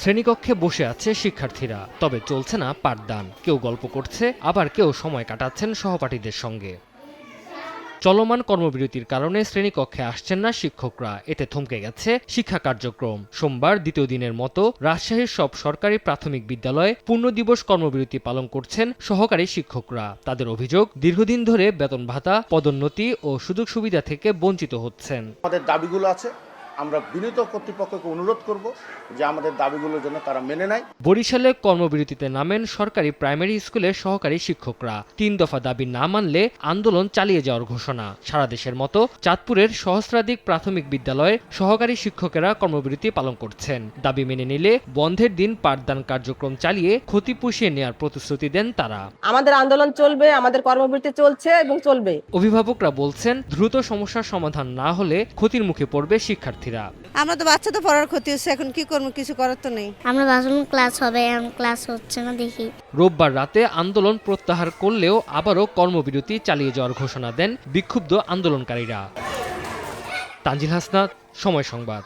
শ্রেণীকক্ষে বসে আছে শিক্ষার্থীরা। তবে চলছে না পাঠদান। কেউ গল্প করছে, আবার কেউ সময় কাটাচ্ছেন সহপাঠীদের সঙ্গে। চলমান কর্মবিরতির কারণে শ্রেণীকক্ষে আসছেন না শিক্ষকরা। এতে থমকে গেছে শিক্ষা কার্যক্রম। সোমবার দ্বিতীয় দিনের মতো রাজশাহীর সব সরকারি প্রাথমিক বিদ্যালয়ে পূর্ণ দিবস কর্মবিরতি পালন করছেন সহকারী শিক্ষকরা। তাদের অভিযোগ, দীর্ঘদিন ধরে বেতন ভাতা, পদোন্নতি ও সুযোগ সুবিধা থেকে বঞ্চিত হচ্ছেন। আমাদের দাবিগুলো আছে। আমরা বিনীত কর্তৃপক্ষকে অনুরোধ করব যে আমাদের দাবিগুলোর জন্য তারা মেনে নেয়। বরিশালে কর্মবিরতিতে নামেন সরকারি প্রাইমারি স্কুলের সহকারী শিক্ষকরা। তিন দফা দাবি না মানলে আন্দোলন চালিয়ে যাওয়ার ঘোষণা। সারা দেশের মতো চাঁদপুরের সহস্রাধিক প্রাথমিক বিদ্যালয়ে সহকারী শিক্ষকেরা কর্মবিরতি পালন করছেন। দাবি মেনে নিলে বন্ধের দিন পাঠদান কার্যক্রম চালিয়ে ক্ষতি পুষিয়ে নেওয়ার প্রতিশ্রুতি দেন তারা। আমাদের আন্দোলন চলবে আমাদের কর্মবিরতি চলছে এবং চলবে। অভিভাবকরা বলছেন দ্রুত সমস্যার সমাধান না হলে ক্ষতির মুখে পড়বে শিক্ষার্থীরা আমরা তো বাচ্চা তো পড়ার ক্ষতি হচ্ছে এখন কি করব? কিছু করার তো নেই। আমরা ভাবলাম ক্লাস হবে এখন ক্লাস হচ্ছে না দেখি। রোববার রাতে আন্দোলন প্রত্যাহার করলেও আবারও কর্মবিরতি চালিয়ে যাওয়ার ঘোষণা দেন বিক্ষুব্ধ আন্দোলনকারীরা। তানজিল হাসনাত সময় সংবাদ।